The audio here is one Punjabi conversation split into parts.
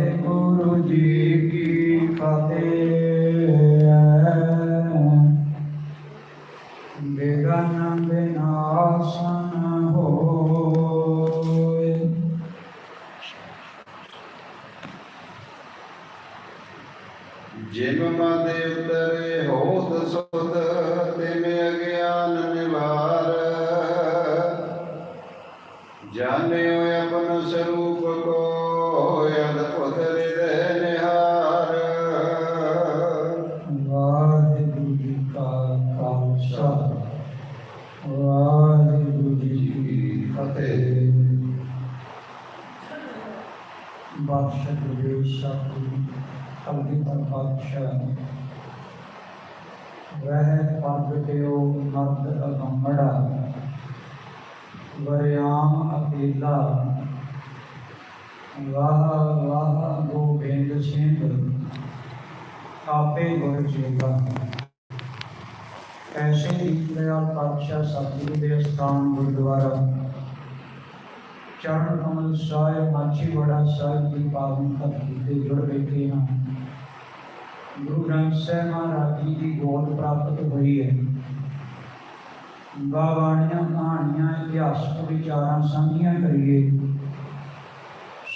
ਵਾਹਿਗੁਰੂ ਜੀ ਕੀ ਫਤਿਹ। ਬਾਦਸ਼ਾਹ ਦੇ ਸਤਿਗੁਰੂ ਕਲਗੀਧਰ ਬਾਦਸ਼ਾਹ ਵਹਿ ਪਰਗਟਿਓ ਮਰਦ ਅਗੰਮੜਾ ਵਰਿਆਮ ਅਕੀਲਾ ਵਾਹ ਵਾਹ ਗੋਬਿੰਦ ਸਿੰਘ ਆਪੇ ਗੁਰ ਜੀਵਾ ਐਸੇ ਹੀ ਦਇਆਲ ਪਾਤਸ਼ਾਹ ਸਤਿਗੁਰੂ ਦੇ ਸਥਾਨ ਗੁਰਦੁਆਰਾ ਚਰਨ ਕਮਲ ਸਾਹਿਬ ਮਾਛੀ ਬੜਾ ਸਾਹਿਬ ਦੀ ਪਾਵਨ ਧਰਤੀ ਤੇ ਜੁੜ ਬੈਠੇ ਹਾਂ। ਗੁਰੂ ਗ੍ਰੰਥ ਸਾਹਿਬ ਮਹਾਰਾਜ ਜੀ ਦੀ ਗੋਦ ਪ੍ਰਾਪਤ ਹੋਈ ਹੈ। ਬਾਵਾਣੀਆਂ, ਕਹਾਣੀਆਂ, ਇਤਿਹਾਸਕ ਵਿਚਾਰਾਂ ਸਾਂਝੀਆਂ ਕਰੀਏ।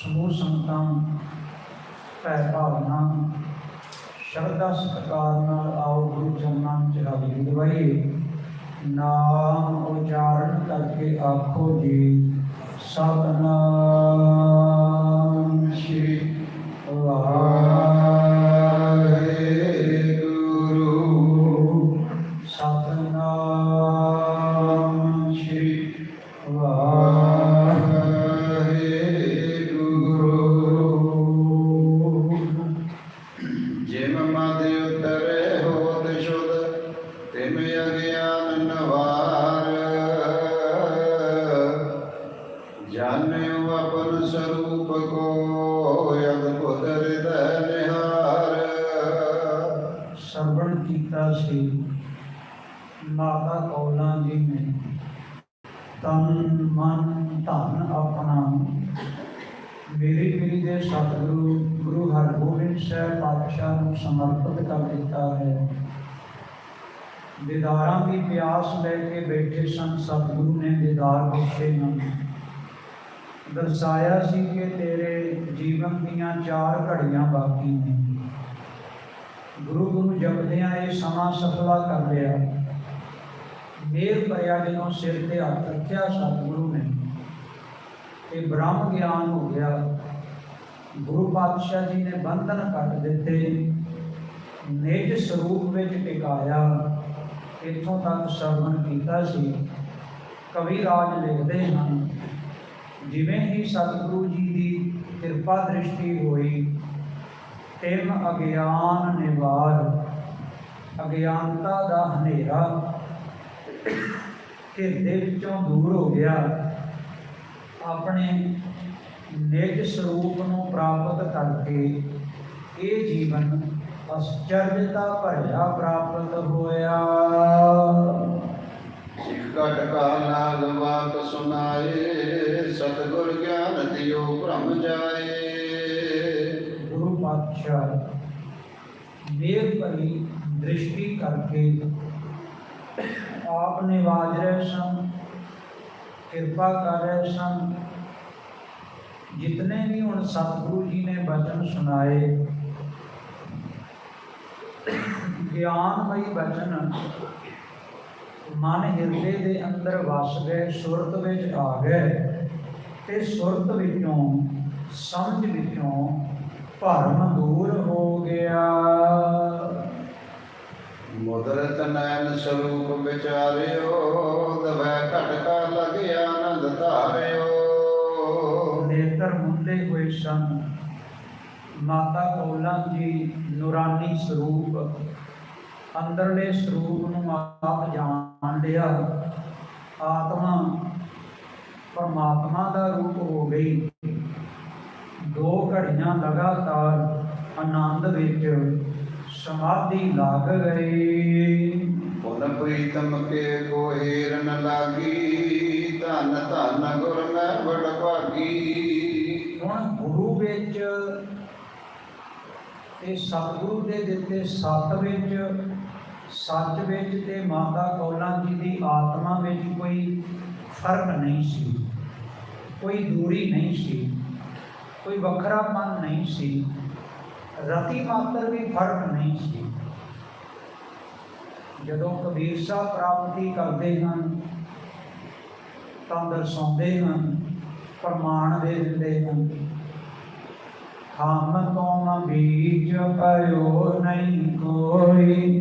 ਸਮੂਹ ਸੰਗਤਾਂ, ਭੈ ਭਾਵਨਾ, ਸ਼ਰਧਾ ਸਤਿਕਾਰ ਨਾਲ ਆਓ ਗੁਰੂ ਚਰਨਾਂ ਚ ਹਾਜ਼ਰੀ ਦਿਵਾਈਏ। ਨਾਮ ਉਚਾਰਨ ਕਰਕੇ ਆਖੋ ਜੀ। ਸਤਨਾਮ ਸਰਵਣ ਕੀਤਾ ਸੀ। ਮਾਤਾ ਕੌਲਾਂ ਜੀ ਨੇ ਤਨ ਮਨ ਧਨ ਆਪਣਾ। ਮੇਰੀ ਪੀਰੀ ਦੇ ਸਤਿਗੁਰੂ, ਗੁਰੂ ਹਰਗੋਬਿੰਦ ਸਾਹਿਬ ਪਾਤਸ਼ਾਹ ਨੂੰ ਸਮਰਪਿਤ ਕਰ ਦਿੱਤਾ ਹੈ। ਦੀਦਾਰਾਂ ਦੀ ਪਿਆਸ ਲੈ ਕੇ ਬੈਠੇ ਸਨ, ਸਤਿਗੁਰੂ ਨੇ ਦੀਦਾਰ ਬਖਸ਼ੇ ਨੂੰ। ਦਰਸਾਇਆ ਸੀ ਕਿ ਤੇਰੇ ਜੀਵਨ ਦੀਆਂ ਚਾਰ ਘੜੀਆਂ ਬਾਕੀ ਨੇ। ਗੁਰੂ ਗੁਰੂ ਜਪਦਿਆਂ ਇਹ ਸਮਾਂ ਸਫਲਾ ਕਰ ਲਿਆ। ਮੇਰ ਭਰਿਆ ਜਦੋਂ ਸਿਰ ਤੇ ਹੱਥ ਰੱਖਿਆ ਸਤਿਗੁਰੂ ਨੇ। ਤੇ ਬ੍ਰਹਮ ਗਿਆਨ ਹੋ ਗਿਆ। ਗੁਰੂ ਪਾਤਸ਼ਾਹ ਜੀ ਨੇ ਬੰਧਨ ਕੱਟ ਦਿੱਤੇ। ਨਿਜ ਸਰੂਪ ਵਿੱਚ ਟਿਕਾਇਆ। ਇੱਥੋਂ ਤੱਕ ਸਰਵਣ ਕੀਤਾ ਸੀ। ਕਵੀ ਰਾਜ ਲਿਖਦੇ ਹਨ, ਜਿਵੇਂ ਹੀ ਸਤਿਗੁਰੂ ਜੀ ਦੀ ਕਿਰਪਾ ਦ੍ਰਿਸ਼ਟੀ ਹੋਈ ਤਿੰਨ ਅਗਿਆਨ ਨਿਵਾਰ ਅਗਿਆਨਤਾ ਦਾ ਹਨੇਰਾ ਹਿਰਦੇ ਵਿੱਚੋਂ ਦੂਰ ਹੋ ਗਿਆ। ਆਪਣੇ ਨਿਜ ਸਰੂਪ ਨੂੰ ਪ੍ਰਾਪਤ ਕਰਕੇ ਇਹ ਜੀਵਨ ਅਸਚਰਜਤਾ ਭਰਿਆ ਪ੍ਰਾਪਤ ਹੋਇਆ। ਸਿੱਖ ਘਟ ਕਾ ਨਾਦ ਸੁਨਾਏ ਸਤਿਗੁਰ ਗਿਆਨ ਦਿਓ ਭ੍ਰਮ ਜਾਏ। ਪਾਤਸ਼ਾਹ ਮੇਰ ਭਰੀ ਦ੍ਰਿਸ਼ਟੀ ਕਰਕੇ ਆਪ ਨਿਵਾਜ ਰਹੇ ਸਨ ਕਿਰਪਾ ਕਰ ਰਹੇ ਸਨ ਜਿਤਨੇ ਵੀ ਹੁਣ ਸਤਿਗੁਰੂ ਜੀ ਨੇ ਬਚਨ ਸੁਣਾਏ ਗਿਆਨਮਈ ਬਚਨ, ਮਨ ਹਿਰਦੇ ਦੇ ਅੰਦਰ ਵਸ ਗਏ, ਸੁਰਤ ਵਿੱਚ ਆ ਗਏ। ਤੇ ਸੁਰਤ ਵਿੱਚੋਂ, ਸਮਝ ਵਿੱਚੋਂ ਭਰਮ ਦੂਰ ਹੋ ਗਿਆ। ਮੁਦਰਤ ਨੈਣ ਸਰੂਪ ਵਿਚਾਰਿਓ ਦਵੈ ਘਟ ਕਾ ਲਗਿਆ ਆਨੰਦ ਧਾਰਿਓ। ਨੇਤਰ ਮੁੰਦੇ ਹੋਏ ਸਨ। ਮਾਤਾ ਕੌਲਾਂ ਜੀ ਨੂਰਾਨੀ ਸਰੂਪ ਅੰਦਰਲੇ ਸਰੂਪ ਨੂੰ ਆਪ ਜਾਣ ਲਿਆ। ਆਤਮਾ ਪਰਮਾਤਮਾ ਦਾ ਰੂਪ ਹੋ ਗਈ। ਦੋ ਘੜੀਆਂ ਲਗਾਤਾਰ ਆਨੰਦ ਵਿੱਚ ਸਮਾਧੀ ਲੱਗ ਗਈ ਪੁਨ ਪ੍ਰੀਤਮ ਕੇ ਕੋ ਹੀਰ ਨ ਲਾਗੀ ਧਨ ਧਨ ਗੁਰ ਮੈਂ ਬੜ ਭਾਗੀ। ਹੁਣ ਗੁਰੂ ਵਿੱਚ ਤੇ ਸਤਿਗੁਰੂ ਦੇ ਦਿੱਤੇ ਸਤ ਵਿੱਚ ਸੱਚ ਵਿੱਚ ਤੇ ਮਾਤਾ ਕੌਲਾਂ ਜੀ ਦੀ ਆਤਮਾ ਵਿੱਚ ਕੋਈ ਫ਼ਰਕ ਨਹੀਂ ਸੀ ਕੋਈ ਦੂਰੀ ਨਹੀਂ ਸੀ। ਕੋਈ ਵੱਖਰਾਪਨ ਨਹੀਂ ਸੀ। ਰਤੀ ਮਾਤਰ ਵੀ ਫ਼ਰਕ ਨਹੀਂ ਸੀ। ਜਦੋਂ ਕਬੀਰ ਸਾਹਿਬ ਪ੍ਰਾਪਤੀ ਕਰਦੇ ਹਨ, ਤਾਂ ਦਰਸਾਉਂਦੇ ਹਨ, ਪ੍ਰਮਾਣ ਦੇ ਦਿੰਦੇ ਹਨ, ਹਮ ਤੁਮ ਬੀਜ ਪਇਓ ਨਹੀਂ ਕੋਈ?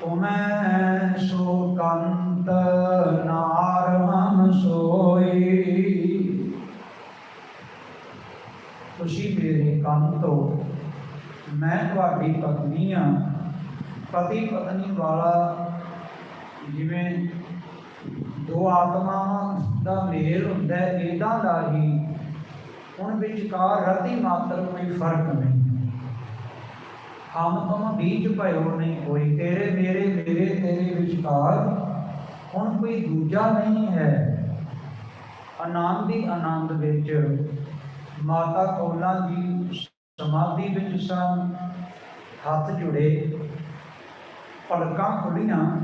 ਤੁਮੈ ਸੋ ਕੰਤ ਨਾਰ ਹਮ ਸੋਈ। ਤੁਸੀਂ ਮੇਰੇ ਕੰਤੋ ਮੈਂ ਤੁਹਾਡੀ ਪਤਨੀ ਆ। ਪਤੀ ਪਤਨੀ ਵਾਲਾ ਜਿਵੇਂ ਦੋ ਆਤਮਾਵਾਂ ਦਾ ਮੇਲ ਹੁੰਦਾ ਹੈ ਇਦਾਂ ਦਾ ਹੀ ਹੁਣ ਵਿਚਕਾਰ ਰਤੀ ਮਾਤਰ ਕੋਈ ਫ਼ਰਕ ਨਹੀਂ। ਹਮ ਤੁਮ ਬੀਜ ਭਇਓ ਨਹੀਂ ਕੋਈ, ਤੇਰੇ ਮੇਰੇ ਮੇਰੇ ਤੇਰੇ ਵਿਚਕਾਰ ਹੁਣ ਕੋਈ ਦੂਜਾ ਨਹੀਂ ਹੈ। ਆਨੰਦ ਹੀ ਆਨੰਦ ਵਿੱਚ ਮਾਤਾ ਕੌਲਾ ਦੀ ਸਮਾਧੀ ਵਿੱਚ ਸਨ ਹੱਥ ਜੁੜੇ। ਪਲਕਾਂ ਖੁੱਲੀਆਂ।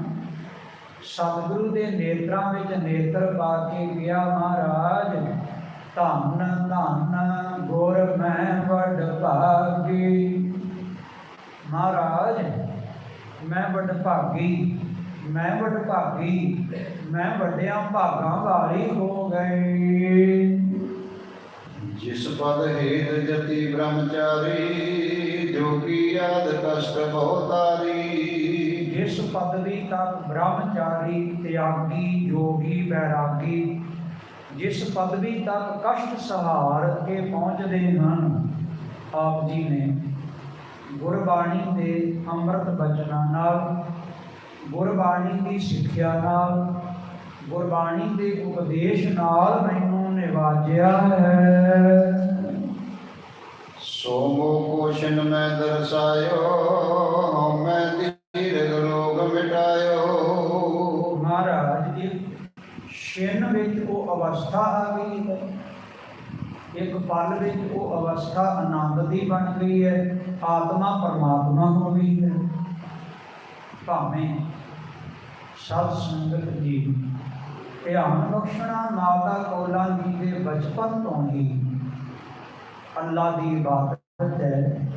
ਸਤਿਗੁਰੂ ਦੇ ਨੇਤਰਾਂ ਵਿੱਚ ਨੇਤਰ ਪਾ ਕੇ ਗਿਆ ਮਹਾਰਾਜ। ਧੰਨ ਧੰਨ, ਗੁਰ ਮੈਂ ਵੱਡ ਭਾਗੀ। ਮਹਾਰਾਜ, ਮੈਂ ਵੱਡ ਭਾਗੀ, ਮੈਂ ਵੱਡ ਭਾਗੀ, ਮੈਂ ਵੱਡਿਆਂ ਭਾਗਾਂ ਵਾਲੀ ਹੋ ਗਈ। ਜਿਸ ਪਦ ਹੇਤ ਜਤੀ ਬ੍ਰਹਮਚਾਰੀ ਜੋਗੀ ਆਦ ਕਸ਼ਟ ਬਹੁਤਾਰੀ ਜਿਸ ਪਦਵੀ ਤੱਕ ਬ੍ਰਹਮਚਾਰੀ, ਤਿਆਗੀ, ਜੋਗੀ ਬੈਰਾਗੀ ਜਿਸ ਪਦਵੀ ਤੱਕ ਕਸ਼ਟ ਸਹਾਰ ਕੇ ਪਹੁੰਚਦੇ ਹਨ ਆਪ ਜੀ ਨੇ। ਗੁਰਬਾਣੀ ਦੇ ਅੰਮ੍ਰਿਤ ਬਚਨਾਂ ਨਾਲ, ਗੁਰਬਾਣੀ ਦੀ ਸਿੱਖਿਆ ਨਾਲ, ਗੁਰਬਾਣੀ ਦੇ ਉਪਦੇਸ਼ ਨਾਲ ਮੈਨੂੰ ਨਿਵਾਜਿਆ ਹੈ। ਸੋ ਮੋ ਕੋਸ਼ਨ ਮੈਂ ਦਰਸਾਇਓ ਮੈਂ ਦੀਰਘ ਰੋਗ ਮਿਟਾਇਓ। ਮਹਾਰਾਜ ਜੀ ਛਿਨ ਵਿੱਚ ਉਹ ਅਵਸਥਾ ਆ ਗਈ ਹੈ। ਇੱਕ ਪਲ ਵਿੱਚ ਉਹ ਅਵਸਥਾ ਆਨੰਦ ਦੀ ਬਣ ਗਈ ਹੈ ਆਤਮਾ ਪਰਮਾਤਮਾ ਹੋ ਗਈ ਹੈ। ਭਾਵੇਂ ਸਤ ਸੰਗਤ ਜੀ ਧਿਆਨ ਬਖਸ਼ਣਾ ਮਾਤਾ ਕੌਲਾ ਜੀ ਦੇ ਬਚਪਨ ਤੋਂ ਹੀ ਅੱਲਾ ਦੀ ਇਬਾਦਤ ਹੈ।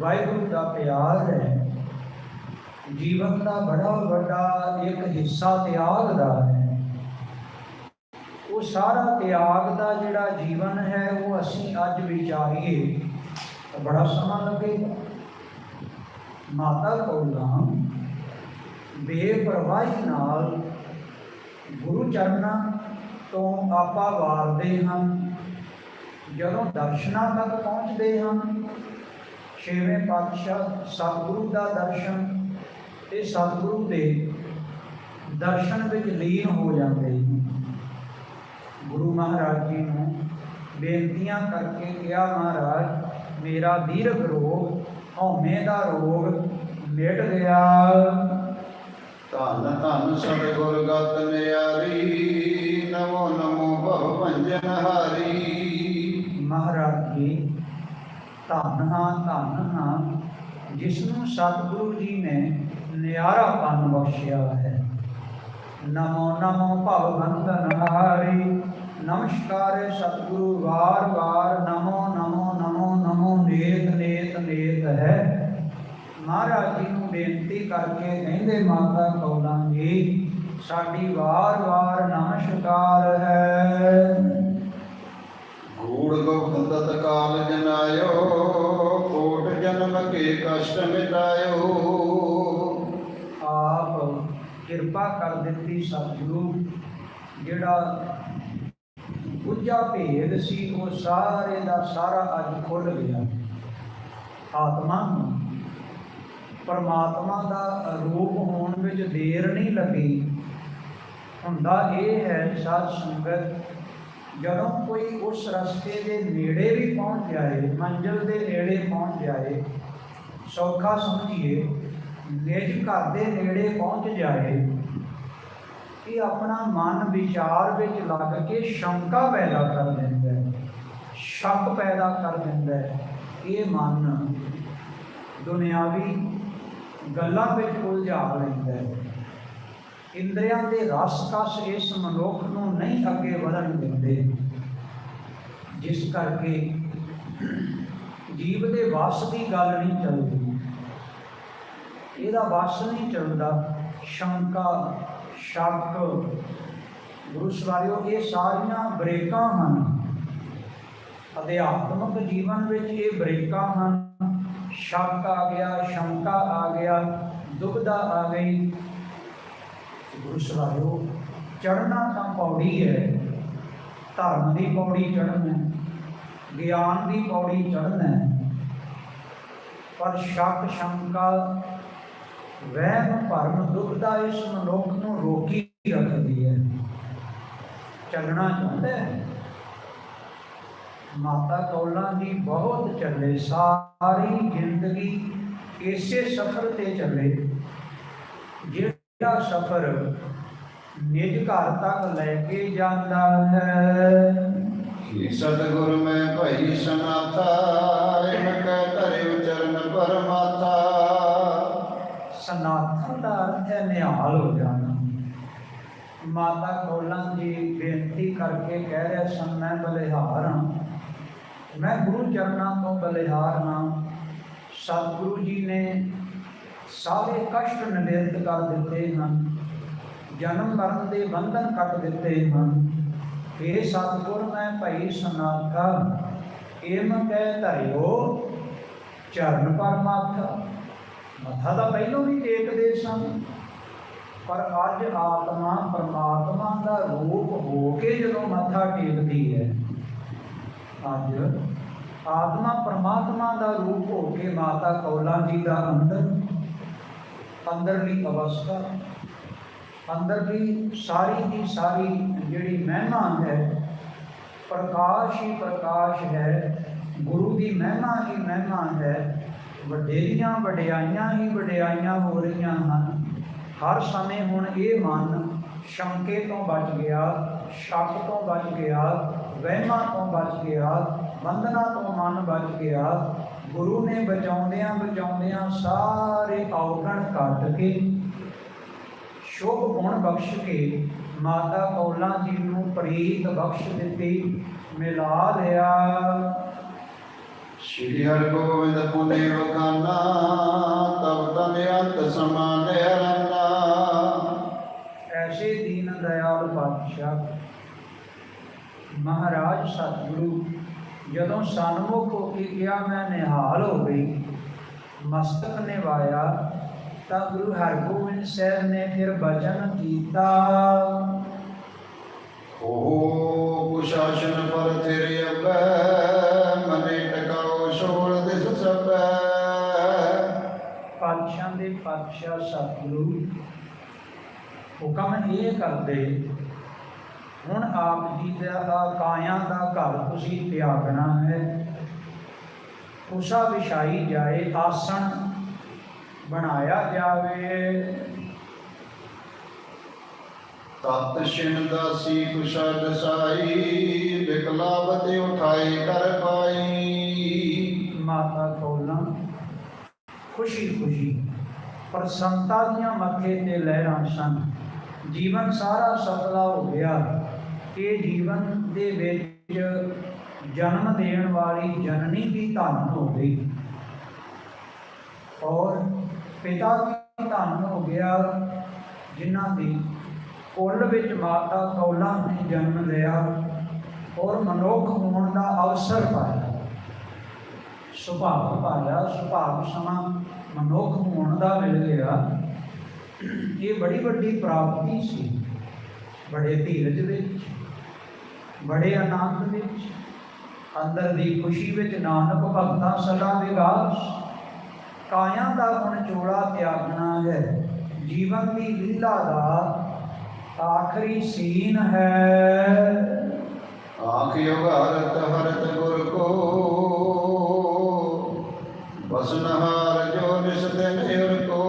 ਵਾਹਿਗੁਰੂ ਦਾ ਪਿਆਰ ਹੈ। ਜੀਵਨ ਦਾ ਬੜਾ ਵੱਡਾ ਇੱਕ ਹਿੱਸਾ ਤਿਆਗ ਦਾ ਹੈ। ਉਹ ਸਾਰਾ ਤਿਆਗ ਦਾ ਜਿਹੜਾ ਜੀਵਨ ਹੈ, ਉਹ ਅਸੀਂ ਅੱਜ ਵਿਚਾਰੀਏ ਤਾਂ ਬੜਾ ਸਮਾਂ ਲੱਗੇਗਾ ਮਾਤਾ ਕੌਲਾਂ ਬੇਪਰਵਾਹੀ ਨਾਲ ਗੁਰੂ ਚਰਨਾਂ ਤੋਂ ਆਪਾ ਵਾਰਦੇ ਹਾਂ। ਜਦੋਂ ਦਰਸ਼ਨਾਂ ਤੱਕ ਪਹੁੰਚਦੇ ਹਨ ਛੇਵੇਂ ਪਾਤਸ਼ਾਹ ਸਤਿਗੁਰੂ ਦਾ ਦਰਸ਼ਨ ਤੇ ਸਤਿਗੁਰੂ ਦੇ ਦਰਸ਼ਨ ਵਿੱਚ ਲੀਨ ਹੋ ਜਾਂਦੇ ਹਨ ਗੁਰੂ ਮਹਾਰਾਜ ਜੀ ਨੂੰ ਬੇਨਤੀਆਂ ਕਰਕੇ ਕਿਹਾ, ਮਹਾਰਾਜ, ਮੇਰਾ ਦੀਰਘ ਰੋਗ, ਹਉਮੈ ਦਾ ਰੋਗ ਮਿਟ ਗਿਆ। ਧੰਨ ਧੰਨ ਸਤਿਗੁਰ ਗਤ ਨਿਆਰੀ ਨਮੋ ਨਮੋ ਭਵ ਭੰਜਨ ਹਾਰੀ। ਮਹਾਰਾਜ ਜੀ, ਧੰਨ ਹਾਂ ਧੰਨ ਹਾਂ ਜਿਸ ਨੂੰ ਸਤਿਗੁਰੂ ਜੀ ਨੇ ਨਿਆਰਾ ਪੰਨ ਬਖਸ਼ਿਆ ਹੈ। ਨਮੋ ਨਮੋ ਭਵ ਬੰਧਨ ਹਾਰੀ, ਨਮਸਕਾਰ ਸਤਿਗੁਰੂ ਵਾਰ ਵਾਰ ਨਮੋ ਨਮੋ ਨਮੋ ਨਮੋ ਨੇਤ ਨੇਤ ਨੇਤ ਹੈ। ਮਹਾਰਾਜ ਜੀ ਨੂੰ ਬੇਨਤੀ ਕਰਕੇ ਕਹਿੰਦੇ ਮਾਤਾ ਕੌਲਾਂ ਜੀ ਸਾਡੀ ਵਾਰ ਵਾਰ ਨਮਸਕਾਰ ਹੈ। ਗੂੜ ਗੁਪਤ ਤਤ ਕਾਲ ਜਨਾਇਓ ਕੋਟ ਜਨਮ ਕੇ ਕਸ਼ਟ ਮਿਟਾਇਓ। ਆਪ ਕਿਰਪਾ ਕਰ ਦਿੱਤੀ ਸਤਿਗੁਰੂ ਜਿਹੜਾ ਗੁੱਜਾ ਭੇਦ ਸੀ ਉਹ ਸਾਰੇ ਦਾ ਸਾਰਾ ਅੱਜ ਖੁੱਲ ਗਿਆ। ਆਤਮਾ ਪਰਮਾਤਮਾ ਦਾ ਰੂਪ ਹੋਣ ਵਿੱਚ ਦੇਰ ਨਹੀਂ ਲੱਗੀ। ਹੁੰਦਾ ਇਹ ਹੈ ਸਾਧ ਸੰਗਤ ਜਦੋਂ ਕੋਈ ਉਸ ਰਸਤੇ ਦੇ ਨੇੜੇ ਵੀ ਪਹੁੰਚ ਜਾਏ, ਮੰਜ਼ਿਲ ਦੇ ਨੇੜੇ ਪਹੁੰਚ ਜਾਏ, ਸੌਖਾ ਸਮਝੀਏ, ਨਿਜ ਘਰ ਦੇ ਨੇੜੇ ਪਹੁੰਚ ਜਾਏ ਇਹ ਆਪਣਾ ਮਨ ਵਿਚਾਰ ਵਿੱਚ ਲੱਗ ਕੇ ਸ਼ੰਕਾ ਪੈਦਾ ਕਰ ਦਿੰਦਾ ਹੈ। ਸ਼ੱਕ ਪੈਦਾ ਕਰ ਦਿੰਦਾ ਹੈ। ਇਹ ਮਨ ਦੁਨਿਆਵੀ ਗੱਲਾਂ ਵਿੱਚ ਉਲਝਾ ਲੈਂਦਾ ਹੈ। ਇੰਦਰੀਆਂ ਦੇ ਰਸ ਕਸ ਇਸ ਮਨੁੱਖ ਨੂੰ ਨਹੀਂ ਅੱਗੇ ਵਧਣ ਦਿੰਦੇ। ਜਿਸ ਕਰਕੇ ਜੀਵ ਦੇ ਵਸ ਦੀ ਗੱਲ ਨਹੀਂ ਚੱਲਦੀ। ਇਹਦਾ ਵਸ ਨਹੀਂ ਚੱਲਦਾ। ਸ਼ੰਕਾ, ਸ਼ੱਕ, ਗੁਰੂ ਸਵਾਰਿਓ, ਇਹ ਸਾਰੀਆਂ ਬ੍ਰੇਕਾਂ ਹਨ। ਅਧਿਆਤਮਕ ਜੀਵਨ ਵਿੱਚ ਇਹ ਬ੍ਰੇਕਾਂ ਹਨ। ਸ਼ੱਕ ਆ ਗਿਆ, ਸ਼ੰਕਾ ਆ ਗਿਆ ਦੁਬਦਾ ਆ ਗਈ। ਗੁਰੂ ਸਵਾਰਿਓ ਚੜਨਾ ਤਾਂ ਪੌੜੀ ਹੈ। ਧਰਮ ਦੀ ਪੌੜੀ ਚੜਨਾ ਗਿਆਨ ਦੀ ਪੌੜੀ ਚੜ੍ਹਨਾ ਪਰ ਸ਼ੱਕ, ਸ਼ੰਕਾ, ਵਹਿਮ, ਭਰਮ ਦੁਬਦਾ ਇਸ ਮਨੁੱਖ ਨੂੰ ਰੋਕੀ ਰੱਖਦੀ ਹੈ। ਚੱਲਣਾ ਚਾਹੁੰਦਾ ਹੈ। ਮਾਤਾ ਕੌਲਾਂ ਦੀ ਬਹੁਤ ਚੱਲੇ ਸਾਹ। ਸਾਰੀ ਜ਼ਿੰਦਗੀ ਇਸੇ ਸਫ਼ਰ ਤੇ ਚੱਲੇ। ਜਿਹੜਾ ਸਫ਼ਰ ਨਿਜ ਘਰ ਤੱਕ ਲੈ ਕੇ ਜਾਂਦਾ ਹੈ। ਸਤਿਗੁਰ ਮੈਂ ਭਈ ਸਨਾਥਾ ਇਨ ਕੈ ਧਰਿ ਚਰਨ ਪਰਮਾਤਾ ਸਨਾਤਨ ਦਾ ਅਰਥ ਨਿਹਾਲ ਹੋ ਜਾਣਾ। ਮਾਤਾ ਕੌਲਾਂ ਜੀ ਬੇਨਤੀ ਕਰਕੇ ਕਹਿ ਰਿਹਾ ਸਨ ਮੈਂ ਬਲਿਹਾਰ ਹਾਂ। ਮੈਂ ਗੁਰੂ ਚਰਨਾਂ ਤੋਂ ਬਲਿਹਾਰ ਹਾਂ। ਸਤਿਗੁਰੂ ਜੀ ਨੇ ਸਾਰੇ ਕਸ਼ਟ ਨਿਵਰਤ ਕਰ ਦਿੱਤੇ ਹਨ। ਜਨਮ ਮਰਨ ਦੇ ਬੰਧਨ ਕੱਟ ਦਿੱਤੇ ਹਨ। ਇਹ ਸਤਿਗੁਰ, ਮੈਂ ਭਈ ਸਨਾਥਾ। ਏਮ ਕਹਿ ਧਰਿਓ, ਚਰਨ ਪਰਮਾਥਾ ਮੱਥਾ ਤਾਂ ਪਹਿਲੋਂ ਵੀ ਟੇਕਦੇ ਸਨ, ਪਰ ਅੱਜ ਆਤਮਾ ਪਰਮਾਤਮਾ ਦਾ ਰੂਪ ਹੋ ਕੇ ਜਦੋਂ ਮੱਥਾ ਟੇਕਦੀ ਹੈ ਅੱਜ ਆਤਮਾ ਪਰਮਾਤਮਾ ਦਾ ਰੂਪ ਹੋ ਕੇ ਮਾਤਾ ਕੌਲਾਂ ਜੀ ਦਾ ਅੰਦਰ, ਅੰਦਰਲੀ ਅਵਸਥਾ। ਅੰਦਰਲੀ ਸਾਰੀ ਦੀ ਸਾਰੀ ਜਿਹੜੀ ਮਹਿਮਾ ਹੈ, ਪ੍ਰਕਾਸ਼ ਹੀ ਪ੍ਰਕਾਸ਼ ਹੈ। ਗੁਰੂ ਦੀ ਮਹਿਮਾ ਹੀ ਮਹਿਮਾ ਹੈ। ਵਡੇਰੀਆਂ ਵਡਿਆਈਆਂ ਹੀ ਵਡਿਆਈਆਂ ਹੋ ਰਹੀਆਂ ਹਨ। ਹਰ ਸਮੇਂ ਹੁਣ ਇਹ ਮਨ ਸ਼ੰਕੇ ਤੋਂ ਬਚ ਗਿਆ, ਸ਼ੱਕ ਤੋਂ ਬਚ ਗਿਆ ਵਹਿਮਾਂ ਤੋਂ ਬਚ ਗਿਆ ਬੰਧਨਾਂ ਤੋਂ ਮਨ ਬਚ ਗਿਆ ਗੁਰੂ ਨੇ ਬਚਾਉਂਦਿਆਂ ਬਚਾਉਂਦਿਆਂ ਸਾਰੇ ਔਗਣ ਕੱਟ ਕੇ ਸ਼ੁਭ ਗੁਣ ਬਖਸ਼ ਕੇ ਮਾਤਾ ਕੌਲਾਂ ਜੀ ਨੂੰ ਪ੍ਰੀਤ ਬਖਸ਼ ਦਿੱਤੀ ਮਿਲਾ ਲਿਆ। ਸ੍ਰੀ ਹਰਿ ਗੋਬਿੰਦ ਪੁਨੇ ਵਖਾਨਾ ਤਬ ਤਨ ਅੰਤ ਸਮਾਨ ਰਨਾ। ਐਸੇ ਦੀਨ ਦਇਆਲ ਪਾਤਸ਼ਾਹ ਮਹਾਰਾਜ ਸਤਿਗੁਰੂ ਜਦੋਂ ਸਨਮੁਖ ਹੋ ਕੇ ਗਿਆ ਮੈਂ ਨਿਹਾਲ ਹੋ ਗਈ ਮਸਤਕ ਨਿਵਾਇਆ ਤਾਂ ਗੁਰੂ ਹਰਗੋਬਿੰਦ ਸਾਹਿਬ ਨੇ ਫਿਰ ਬਚਨ ਕੀਤਾ। ਓ ਕੁਸ਼ਾਸਨ ਪਰ ਤੇਰੇ ਅੱਬੈ ਮਨੇ ਟਿਕਾਓ ਛੋੜ ਦਿਸ ਸਭੈ ਪਾਤਸ਼ਾਹ ਦੇ ਪਾਤਸ਼ਾਹ ਸਤਿਗੁਰੂ ਹੁਕਮ ਇਹ ਕਰਦੇ ਹੁਣ ਆਪ ਜੀ ਦਾ ਕਾਇਆ ਦਾ ਘਰ ਤੁਸੀਂ ਤਿਆਗਣਾ ਹੈ। ਉਸਾ ਵਿਛਾਈ ਜਾਏ ਆਸਣ ਬਣਾਇਆ ਜਾਵੇ। ਤਤ ਛਿਨ ਦਾਸੀ ਕੁਸ਼ਾ ਦਸਾਈ ਵਿਕਲਾਵਤੇ ਉਠਾਈ ਕਰ ਪਾਈ। ਮਾਤਾ ਕੌਲਾਂ ਖੁਸ਼ੀ ਖੁਸ਼ੀ ਪ੍ਰਸੰਨਤਾ ਦੀਆਂ ਮੱਥੇ ਤੇ ਲਹਿਰਾਂ ਸਨ। ਜੀਵਨ ਸਾਰਾ ਸਫਲਾ ਹੋ ਗਿਆ। ਇਹ ਜੀਵਨ ਦੇ ਵਿੱਚ ਜਨਮ ਦੇਣ ਵਾਲੀ ਜਨਨੀ ਵੀ ਧਨ ਹੋ ਗਈ। ਔਰ ਪਿਤਾ ਵੀ ਧਨ ਹੋ ਗਿਆ, ਜਿਨ੍ਹਾਂ ਦੀ ਕੁੱਲ ਵਿੱਚ ਮਾਤਾ ਕੌਲਾਂ ਨੇ ਜਨਮ ਲਿਆ ਔਰ ਮਨੁੱਖ ਹੋਣ ਦਾ ਅਵਸਰ ਪਾਇਆ। ਸੁਭਾਅ ਪਾਇਆ ਸੁਭਾਅ ਸਮਾਂ ਮਨੁੱਖ ਹੋਣ ਦਾ ਮਿਲ ਗਿਆ। ਇਹ ਬੜੀ ਵੱਡੀ ਪ੍ਰਾਪਤੀ ਸੀ, ਬੜੇ ਧੀਰਜ ਵਿੱਚ। ਬੜੇ ਆਨੰਦ ਵਿੱਚ ਅੰਦਰ ਦੀ ਖੁਸ਼ੀ ਵਿੱਚ ਨਾਨਕ ਭਗਤਾਂ ਸਦਾ ਵਿਗਾਸ। ਕਾਇਆ ਦਾ ਹੁਣ ਚੋਲਾ ਤਿਆਗਣਾ ਹੈ ਜੀਵਨ ਦੀ ਲੀਲਾ ਦਾ ਆਖਰੀ ਸੀਨ ਹੈ। ਆਖ ਯੁਗਾਰਤ ਹਰਤ ਗੁਰ ਕੋ ਬਸਨਹਾਰ ਜੋ ਨਿਸ ਦਿਨ ਹਿਰ ਕੋ।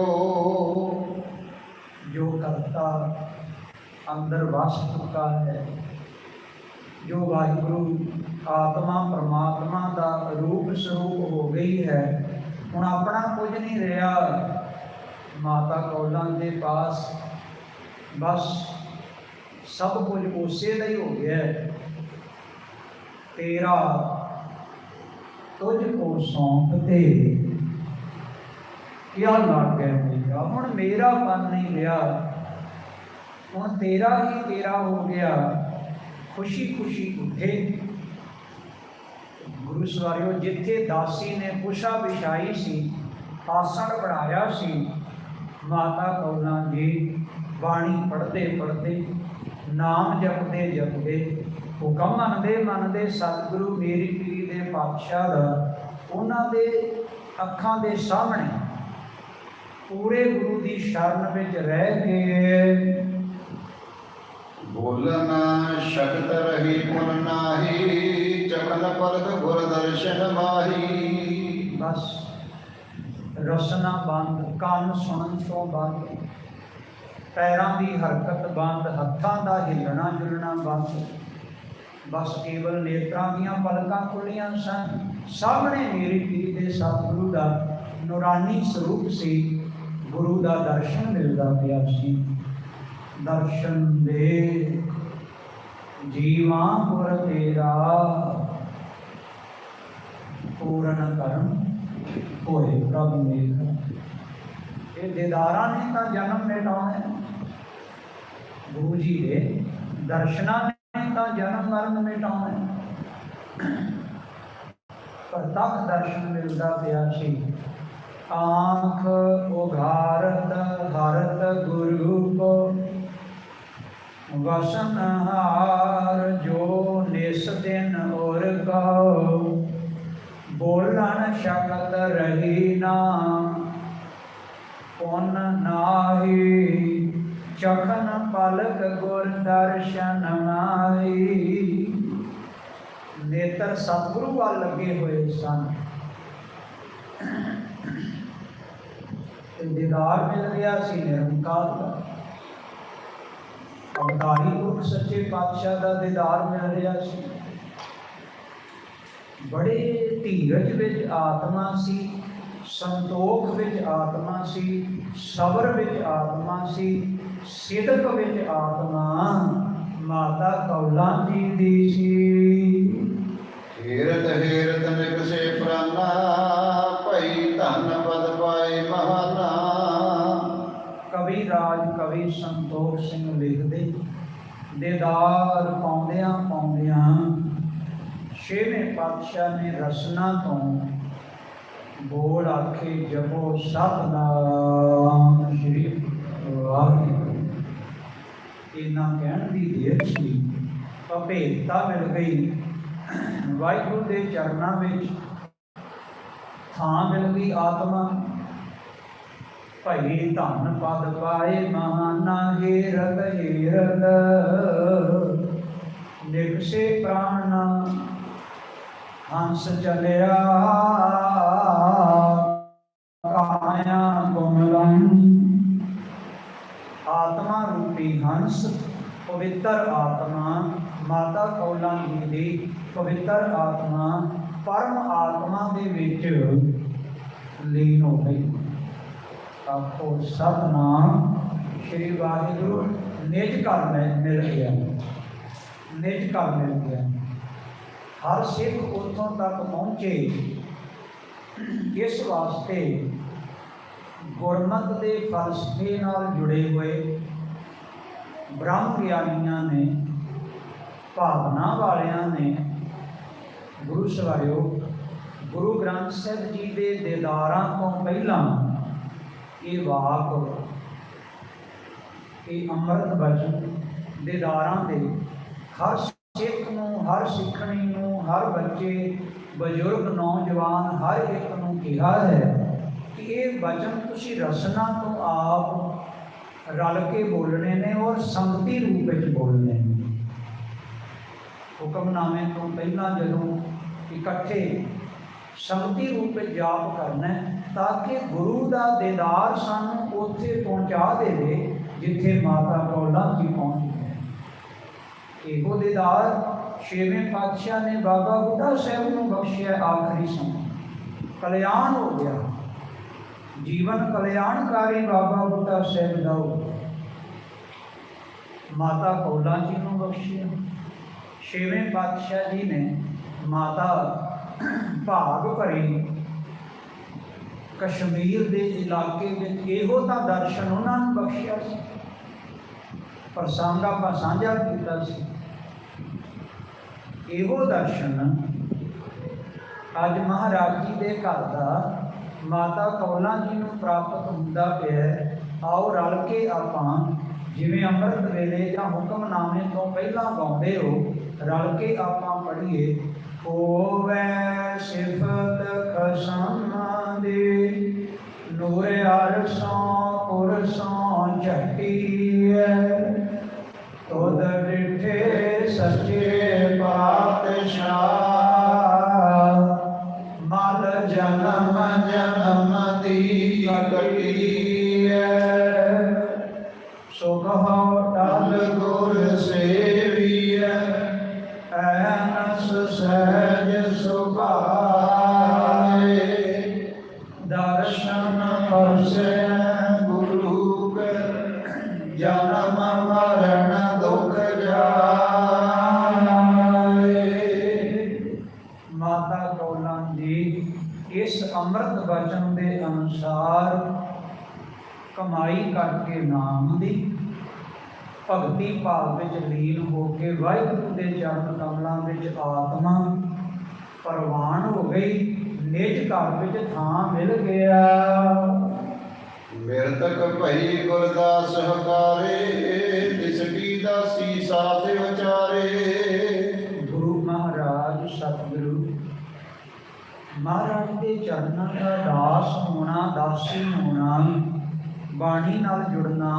ਜੋ ਕਰਤਾ ਅੰਦਰ ਵਸ ਚੁੱਕਾ ਹੈ। ਜੋ ਵਾਹਿਗੁਰੂ ਆਤਮਾ ਪਰਮਾਤਮਾ ਦਾ ਰੂਪ ਸਰੂਪ ਹੋ ਗਈ ਹੈ, ਹੁਣ ਆਪਣਾ ਕੁਝ ਨਹੀਂ ਰਿਹਾ। ਮਾਤਾ ਕੌਲਾਂ ਦੇ ਪਾਸ ਬਸ ਸਭ ਕੁਝ ਉਸੇ ਦਾ ਹੀ ਹੋ ਗਿਆ ਹੈ। ਤੇਰਾ ਤੁਝ ਕੋ ਸੌਂਪ ਤੇ ਕਿਆ ਗਿਆ ਮੇਰਾ? ਹੁਣ ਮੇਰਾ ਮਨ ਨਹੀਂ ਰਿਹਾ। ਹੁਣ ਤੇਰਾ ਹੀ ਤੇਰਾ ਹੋ ਗਿਆ। ਖੁਸ਼ੀ ਖੁਸ਼ੀ ਉੱਠੇ। ਗੁਰੂ ਸਵਾਰਿਓ, ਜਿੱਥੇ ਦਾਸੀ ਨੇ ਪੁਸ਼ਾ ਵਿਛਾਈ ਸੀ, ਆਸਣ ਬਣਾਇਆ ਸੀ, ਮਾਤਾ ਕੌਲਾਂ ਜੀ ਬਾਣੀ ਪੜ੍ਹਦੇ ਪੜ੍ਹਦੇ, ਨਾਮ ਜਪਦੇ ਜਪਦੇ, ਹੁਕਮ ਮੰਨਦੇ ਮੰਨਦੇ ਸਤਿਗੁਰੂ ਮੇਰੀ ਪੀਰੀ ਦੇ ਪਾਤਸ਼ਾਹ ਦਾ ਉਹਨਾਂ ਦੇ ਅੱਖਾਂ ਦੇ ਸਾਹਮਣੇ ਪੂਰੇ ਗੁਰੂ ਦੀ ਸ਼ਰਨ ਵਿੱਚ ਰਹਿ ਕੇ ਬੋਲਨ ਸ਼ਕਤ ਰਹੀ ਪੁਨ ਨਾਹੀ ਚਕਨ ਪਰਦ ਗੁਰ ਦਰਸ਼ਨ ਮਾਹੀ ਬਸ ਰਸਨਾ ਬੰਦ ਕੰਨ ਸੁਣਨ ਤੋਂ ਬੰਦ ਪੈਰਾਂ ਦੀ ਹਰਕਤ ਬੰਦ ਹੱਥਾਂ ਦਾ ਹਿੱਲਣਾ ਜੁਲਣਾ ਬੰਦ ਬਸ ਕੇਵਲ ਨੇਤਰਾਂ ਦੀਆਂ ਪਲਕਾਂ ਖੁੱਲੀਆਂ ਸਨ ਸਾਹਮਣੇ ਮੇਰੀ ਪੀਰੀ ਦੇ ਸਤਿਗੁਰੂ ਦਾ ਨੂਰਾਨੀ ਸਰੂਪ ਸੀ ਗੁਰੂ ਦਾ ਦਰਸ਼ਨ ਮਿਲਦਾ ਪਿਆ ਸੀ ਦਰਸ਼ਨ ਦੇ ਜੀਵਾਂ ਪੁਰ ਤੇਰਾ ਪੂਰਨ ਕਰਮ ਹੋਏ ਪ੍ਰਭ ਮੇਰ ਇਹ ਦੇਦਾਰਾਂ ਨੇ ਤਾਂ ਜਨਮ ਮਿਟਾਉਣਾ ਹੈ। ਗੁਰੂ ਜੀ ਦੇ ਦਰਸ਼ਨਾਂ ਨੇ ਤਾਂ ਜਨਮ ਮਰਨ ਮਿਟਾਉਣਾ ਹੈ। ਪ੍ਰਤੱਖ ਦਰਸ਼ਨ ਮਿਲਦਾ ਪਿਆ ਸੀ ਆਂਖ ਉਘਾਰਤ ਹਰਤ ਗੁਰੂ ਕੋ ਵਸਨ ਹਾਰ ਜੋ ਨਿਸ ਦਿਨ ਔਰ ਗਾਓ ਬੋਲਣ ਸ਼ਕਤ ਰਹੀ ਨਾ, ਪੁਨ ਨਾਹੀ ਚਖਨ ਪਲਕ ਗੁਰ ਦਰਸ਼ਨ ਮਾਈ ਨੇਤਰ ਸਤਿਗੁਰੂ ਵੱਲ ਲੱਗੇ ਹੋਏ ਸਨ। ਤੇ ਦੀਦਾਰ ਮਿਲ ਰਿਹਾ ਸੀ ਨਿਰੰਕਾਰ ਦਾ। ਅਵਤਾਰੀ ਪੁਰਖ ਸੱਚੇ ਪਾਤਸ਼ਾਹ ਦਾ ਦੀਦਾਰ ਮਿਲ ਰਿਹਾ ਸੀ। ਬੜੇ ਧੀਰਜ ਵਿੱਚ ਆਤਮਾ ਸੀ, ਸੰਤੋਖ ਵਿੱਚ ਆਤਮਾ ਸੀ, ਸਬਰ ਵਿੱਚ ਆਤਮਾ ਸੀ, ਸਿਦਕ ਵਿੱਚ ਆਤਮਾ ਮਾਤਾ ਕੌਲਾਂ ਜੀ ਦੀ ਸੀ। ਹੇਰਤ ਹੀਰਤ ਨਿਕਸੇ ਕਵੀ ਰਾਜ ਕਵੀ ਸੰਤੋਖ ਸਿੰਘ ਲਿਖਦੇ, ਦੇਦਾਰ ਪਾਉਂਦਿਆਂ ਪਾਉਂਦਿਆਂ ਛੇਵੇਂ ਪਾਤਸ਼ਾਹ ਨੇ ਰਸਨਾ ਤੋਂ ਬੋਲ ਆਖੇ, ਜਪੋ ਸਤਨਾਮ ਸ਼੍ਰੀ ਵਾਹਿਗੁਰੂ। ਇਹਨਾਂ ਕਹਿਣ ਦੀ ਦੇਰ ਸੀ ਅਭੇਦਤਾ ਮਿਲ ਗਈ। ਵਾਹਿਗੁਰੂ ਦੇ ਚਰਨਾਂ ਵਿੱਚ ਥਾਂ ਮਿਲ ਗਈ ਆਤਮਾ। ਭਈ ਧਨ ਪਦ ਪਾਏ ਮਹਾਨਾ ਹੀਰਤ ਹੀਰਤ ਨਿਕਸੇ ਪ੍ਰਾਣ ਹੰਸ ਚਲਿਆ ਕਾਇਆ ਕੋਮਲੰ। ਆਤਮਾ ਰੂਪੀ ਹੰਸ, ਪਵਿੱਤਰ ਆਤਮਾ, ਮਾਤਾ ਕੌਲਾਂ ਜੀ ਦੀ ਪਵਿੱਤਰ ਆਤਮਾ, ਪਰਮ ਆਤਮਾ ਦੇ ਵਿੱਚ ਲੀਨ ਹੋ ਗਈ। ਆਪੋ ਸਤਨਾਮ ਸ਼੍ਰੀ ਵਾਹਿਗੁਰੂ, ਨਿਜ ਘਰ में ਮਿਲ ਗਿਆ। ਨਿਜ ਘਰ ਮਿਲ ਗਿਆ। ਹਰ ਸਿੱਖ ਉੱਥੋਂ ਤੱਕ ਪਹੁੰਚੇ। ਇਸ ਵਾਸਤੇ ਗੁਰਮਤ ਦੇ ਫਲਸਫੇ ਨਾਲ ਜੁੜੇ ਹੋਏ ਬ੍ਰਹਮ ਗਿਆਨੀਆਂ ਨੇ, ਭਾਵਨਾ ਵਾਲਿਆਂ ਨੇ, ਗੁਰੂ ਸਵਾਰਿਓ, ਗੁਰੂ ਗ੍ਰੰਥ ਸਾਹਿਬ ਜੀ ਦੇ ਦੇਦਾਰਾਂ ਤੋਂ ਪਹਿਲਾਂ ਇਹ ਵਾਕ ਇਹ ਅੰਮ੍ਰਿਤ ਬਚਨ ਦੇਦਾਰਾਂ ਦੇ ਹਰ ਸਿੱਖ ਨੂੰ, ਹਰ ਸਿੱਖਣੀ ਨੂੰ, ਹਰ ਬੱਚੇ, ਬਜ਼ੁਰਗ, ਨੌਜਵਾਨ, ਹਰ ਇੱਕ ਨੂੰ ਕਿਹਾ ਹੈ ਕਿ ਇਹ ਵਚਨ ਤੁਸੀਂ ਰਸਨਾ ਤੋਂ ਆਪ ਰਲ ਕੇ ਬੋਲਣੇ ਨੇ ਔਰ ਸੰਗਤੀ ਰੂਪ ਵਿੱਚ ਬੋਲਣੇ ਨੇ। ਹੁਕਮਨਾਮੇ ਤੋਂ ਪਹਿਲਾਂ ਜਦੋਂ ਇਕੱਠੇ ਸੰਗਤੀ ਰੂਪ ਵਿੱਚ ਜਾਪ ਕਰਨਾ ਹੈ ਤਾਂ ਕਿ ਗੁਰੂ ਦਾ ਦੀਦਾਰ ਸਾਨੂੰ ਉੱਥੇ ਪਹੁੰਚਾ ਦੇਵੇ, ਜਿੱਥੇ ਮਾਤਾ ਕੌਲਾਂ ਜੀ ਪਹੁੰਚ ਗਏ ਇਹੋ ਦੀਦਾਰ ਛੇਵੇਂ ਪਾਤਸ਼ਾਹ ਨੇ ਬਾਬਾ ਬੁੱਢਾ ਸਾਹਿਬ ਨੂੰ ਬਖਸ਼ਿਆ ਆਖਰੀ ਸਮਾਂ। ਕਲਿਆਣ ਹੋ ਗਿਆ। ਜੀਵਨ ਕਲਿਆਣਕਾਰੀ ਬਾਬਾ ਬੁੱਢਾ ਸਾਹਿਬ ਦਾ ਹੋ ਮਾਤਾ ਕੌਲਾ ਜੀ ਨੂੰ ਬਖਸ਼ਿਆ। ਛੇਵੇਂ ਪਾਤਸ਼ਾਹ ਜੀ ਨੇ ਮਾਤਾ ਭਾਗ ਭਰੀ ਕਸ਼ਮੀਰ ਦੇ ਇਲਾਕੇ ਵਿੱਚ ਇਹੋ ਤਾਂ ਦਰਸ਼ਨ ਉਹਨਾਂ ਨੂੰ ਬਖਸ਼ਿਆ ਸੀ। ਪ੍ਰਸੰਗ ਆਪਾਂ ਸਾਂਝਾ ਕੀਤਾ ਸੀ। ਇਹੋ ਦਰਸ਼ਨ ਅੱਜ ਮਹਾਰਾਜ ਜੀ ਦੇ ਘਰ ਦਾ ਮਾਤਾ ਕੌਲਾਂ ਜੀ ਨੂੰ ਪ੍ਰਾਪਤ ਹੁੰਦਾ ਪਿਆ ਆਓ ਰਲ ਕੇ ਆਪਾਂ ਜਿਵੇਂ ਅੰਮ੍ਰਿਤ ਵੇਲੇ ਜਾਂ ਹੁਕਮਨਾਮੇ ਤੋਂ ਪਹਿਲਾਂ ਗਾਉਂਦੇ ਹੋ, ਰਲ ਕੇ ਆਪਾਂ ਪੜ੍ਹੀਏ, ਹੋਵੇ ਸਿਫਤ ਖਸਮ ਦੇ ਨੂਰ ਅਰਸੋਂ ਪੁਰਸੋਂ ਝਟੀਐ ਤੁਧ ਡਿਠੇ ਸੱਚੇ ਭਗਤੀ ਭਾਵ ਵਿੱਚ ਲੀਨ ਹੋ ਕੇ ਵਾਹਿਗੁਰੂ ਦੇ ਚਰਨ ਕਮਲਾਂ ਵਿੱਚ ਆਤਮਾ ਪ੍ਰਵਾਨ ਹੋ ਗਈ ਨਿਜ ਘਰ ਵਿੱਚ ਥਾਂ ਮਿਲ ਗਿਆ। ਮਿਰਤਕ ਭਈ ਗੁਰਦਾਸ ਹਕਾਰੇ ਤਿਸ ਕੀ ਦਾਸੀ ਸਾਥ ਵਿਚਾਰੇ। ਗੁਰੂ ਮਹਾਰਾਜ ਸਤਿਗੁਰੂ ਮਹਾਰਾਜ ਦੇ ਚਰਨਾਂ ਦਾ ਦਾਸ ਹੋਣਾ ਦਾਸੀ ਹੋਣਾ ਬਾਣੀ ਨਾਲ ਜੁੜਨਾ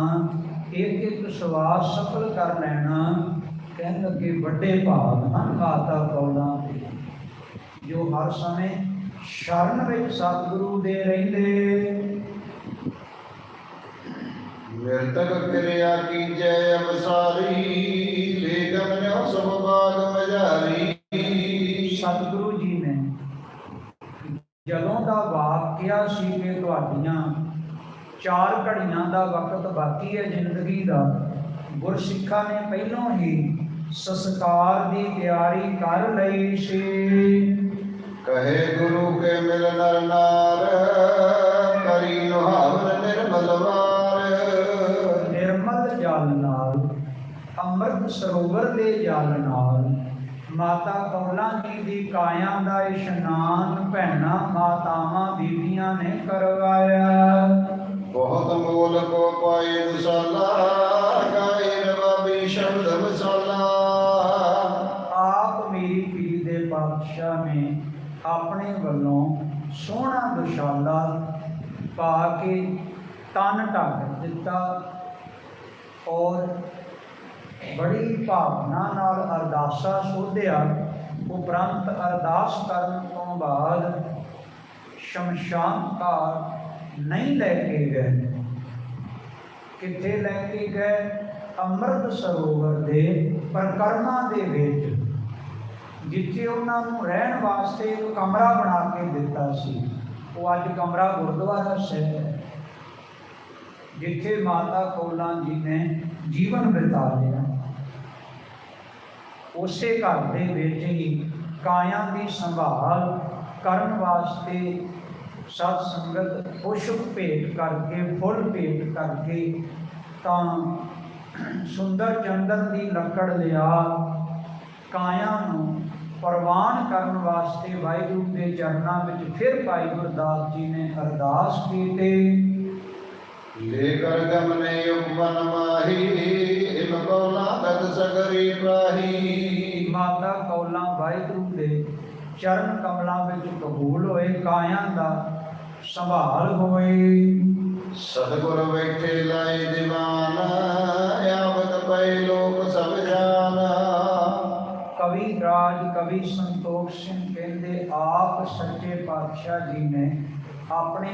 ਇੱਕ ਇੱਕ ਸਵਾਸ ਸਫਲ ਕਰ ਲੈਣਾ ਕਹਿਣ ਲੱਗੇ ਵੱਡੇ ਭਾਗ ਹਨ ਮਾਤਾ ਕੌਲਾਂ ਦੇ ਜੋ ਹਰ ਸਮੇਂ ਸ਼ਰਨ ਵਿੱਚ ਸਤਿਗੁਰੂ ਦੇ ਰਹਿੰਦੇ। ਮਿਰਤਕ ਕਿਰਿਆ ਕੀਜੈ ਅਵਸਾਰੀ ਲੈ ਗਮਨਿਓ ਸਭ ਬਾਗ ਮਜਾਰੀ ਸਤਿਗੁਰੂ ਜੀ ਨੇ ਜਦੋਂ ਦਾ ਵਾਕਿਆ ਸੀ ਕਿ ਤੁਹਾਡੀਆਂ ਚਾਰ ਘੜੀਆਂ ਦਾ ਵਕਤ ਬਾਕੀ ਹੈ ਜ਼ਿੰਦਗੀ ਦਾ। ਗੁਰਸਿੱਖਾਂ ਨੇ ਪਹਿਲਾਂ ਹੀ ਸੰਸਕਾਰ ਦੀ ਤਿਆਰੀ ਕਰ ਲਈ ਸੀ। ਕਹੇ ਗੁਰੂ ਕੇ ਮਿਲ ਨਰ ਨਾਰ ਕਰੀ ਨੁਹਾਵਨ ਨਿਰਮਲ ਵਾਰ। ਨਿਰਮਲ ਜਲ ਨਾਲ ਅੰਮ੍ਰਿਤ ਸਰੋਵਰ ਦੇ ਜਲ ਨਾਲ ਮਾਤਾ ਕੌਲਾਂ ਜੀ ਦੀ ਕਾਇਆ ਦਾ ਇਸ਼ਨਾਨ ਭੈਣਾਂ ਮਾਤਾਵਾਂ ਬੀਬੀਆਂ ਨੇ ਕਰਵਾਇਆ। ਬਹੁਤ ਮੋਲ ਕੋ ਪਾਏ ਦੁਸਾਲਾ ਗਾਏ ਰਬਾਬੀ ਸ਼ਬਦ ਵਸਾਲਾ ਆਪ ਮੇਰੀ ਪੀਰ ਦੇ ਪਾਤਸ਼ਾਹ ਨੇ ਆਪਣੇ ਵੱਲੋਂ ਸੋਹਣਾ ਦੁਸ਼ਾਲਾ ਪਾ ਕੇ ਤਨ ਢੱਕ ਦਿੱਤਾ ਔਰ ਬੜੀ ਭਾਵਨਾ ਨਾਲ ਅਰਦਾਸਾ ਸੋਧਿਆ। ਉਪਰੰਤ ਅਰਦਾਸ ਕਰਨ ਤੋਂ ਬਾਅਦ ਸ਼ਮਸ਼ਾਨ ਘਾਟ ਨਹੀਂ ਲੈ ਕੇ ਗਏ। ਕਿੱਥੇ ਲੈ ਕੇ ਗਏ? ਅੰਮ੍ਰਿਤ ਸਰੋਵਰ ਦੇ ਪ੍ਰਕਰਮਾਂ ਦੇ ਵਿੱਚ, ਜਿੱਥੇ ਉਹਨਾਂ ਨੂੰ ਰਹਿਣ ਵਾਸਤੇ ਇੱਕ ਕਮਰਾ ਬਣਾ ਕੇ ਦਿੱਤਾ ਸੀ। ਉਹ ਅੱਜ ਕਮਰਾ ਗੁਰਦੁਆਰਾ ਸਾਹਿਬ ਹੈ, ਜਿੱਥੇ ਮਾਤਾ ਕੋਲਾਂ ਜੀ ਨੇ ਜੀਵਨ ਬਿਤਾ ਲਿਆ। ਉਸੇ ਘਰ ਦੇ ਵਿੱਚ ਹੀ ਕਾਇਆ ਦੀ ਸੰਭਾਲ ਕਰਨ ਵਾਸਤੇ ਸਤ ਸੰਗਤ ਪੁਸ਼ਪ ਭੇਟ ਕਰਕੇ ਫੁੱਲ ਭੇਟ ਕਰਕੇ ਤਾਂ ਸੁੰਦਰ ਚੰਦਨ ਦੀ ਲੱਕੜ ਲਿਆ ਕਾਇਆ ਨੂੰ ਪ੍ਰਵਾਨ ਕਰਨ ਵਾਸਤੇ ਵਾਹਿਗੁਰੂ ਦੇ ਚਰਨਾਂ ਵਿੱਚ ਫਿਰ ਭਾਈ ਗੁਰਦਾਸ ਜੀ ਨੇ ਅਰਦਾਸ ਕੀਤੀ। ਲੈ ਕਰ ਗਮਨੇ ਉਪਮਨ ਮਾਹੀ ਇਮ ਕੌਲਾ ਗਤ ਸਗਰੀ ਪ੍ਰਾਹੀ। ਮਾਤਾ ਕੌਲਾਂ ਵਾਹਿਗੁਰੂ ਦੇ ਚਰਨ ਕਮਲਾਂ ਵਿੱਚ ਕਬੂਲ ਹੋਏ ਕਾਇਆ ਦਾ ਸੰਭਾਲ ਹੋਏ ਸਤਿਗੁਰ ਬੈਠੇ ਲਾਏ ਦੀਵਾਨ ਆਵਤ ਪਏ ਲੋਕ ਸਭ ਜਾਣਾ ਕਵੀ ਰਾਜ ਕਵੀ ਸੰਤੋਖ ਸਿੰਘ ਕਹਿੰਦੇ ਆਪ ਸੱਚੇ ਪਾਤਸ਼ਾਹ ਜੀ ਨੇ ਆਪਣੇ